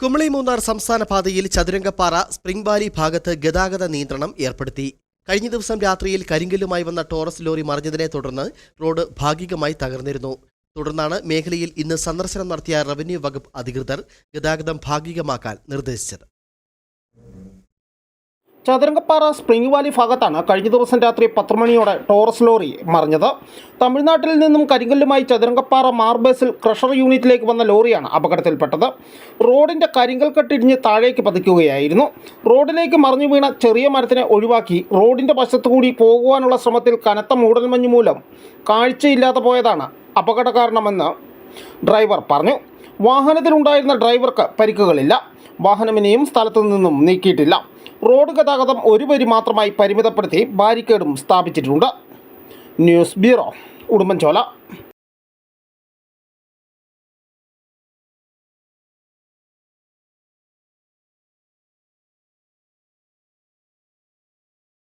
കുമളി മൂന്നാർ സംസ്ഥാന പാതയിൽ Chathurangappara spring Valley ഭാഗത്ത് ഗതാഗത നിയന്ത്രണം ഏർപ്പെടുത്തി. കഴിഞ്ഞ ദിവസം രാത്രിയിൽ കരിങ്കല്ലുമായി വന്ന ടോറസ് ലോറി മറിഞ്ഞതിനെ തുടർന്ന് റോഡ് ഭാഗികമായി തകർന്നിരുന്നു. തുടർന്നാണ് മേഖലയിൽ ഇന്ന് സന്ദർശനം നടത്തിയ റവന്യൂ വകുപ്പ് അധികൃതർ ഗതാഗതം ഭാഗികമാക്കാൻ നിർദ്ദേശിച്ചത്. ചതുരംഗപ്പാറ സ്പ്രിംഗ് വാലി ഭാഗത്താണ് കഴിഞ്ഞ ദിവസം രാത്രി പത്ത് മണിയോടെ ടോറസ് ലോറി മറിഞ്ഞത്. തമിഴ്നാട്ടിൽ നിന്നും കരിങ്കല്ലുമായി ചതുരംഗപ്പാറ മാർബേസിൽ ക്രഷർ യൂണിറ്റിലേക്ക് വന്ന ലോറിയാണ് അപകടത്തിൽപ്പെട്ടത്. റോഡിന്റെ കരിങ്കൽ കെട്ടിടിഞ്ഞ് താഴേക്ക് പതിക്കുകയായിരുന്നു. റോഡിലേക്ക് മറിഞ്ഞു വീണ ചെറിയ മരത്തിനെ ഒഴിവാക്കി റോഡിന്റെ വശത്തുകൂടി പോകുവാനുള്ള ശ്രമത്തിൽ കനത്ത മൂടൽമഞ്ഞ് മൂലം കാഴ്ചയില്ലാതെ പോയതാണ് അപകട കാരണമെന്ന് ഡ്രൈവർ പറഞ്ഞു. വാഹനത്തിലുണ്ടായിരുന്ന ഡ്രൈവർക്ക് പരിക്കുകളില്ല. വാഹനം ഇനിയും സ്ഥലത്തു നിന്നും നീക്കിയിട്ടില്ല. റോഡ് ഗതാഗതം ഒരു വരി മാത്രമായി പരിമിതപ്പെടുത്തി ബാരിക്കേഡും സ്ഥാപിച്ചിട്ടുണ്ട്. News bureau Udumbanchola.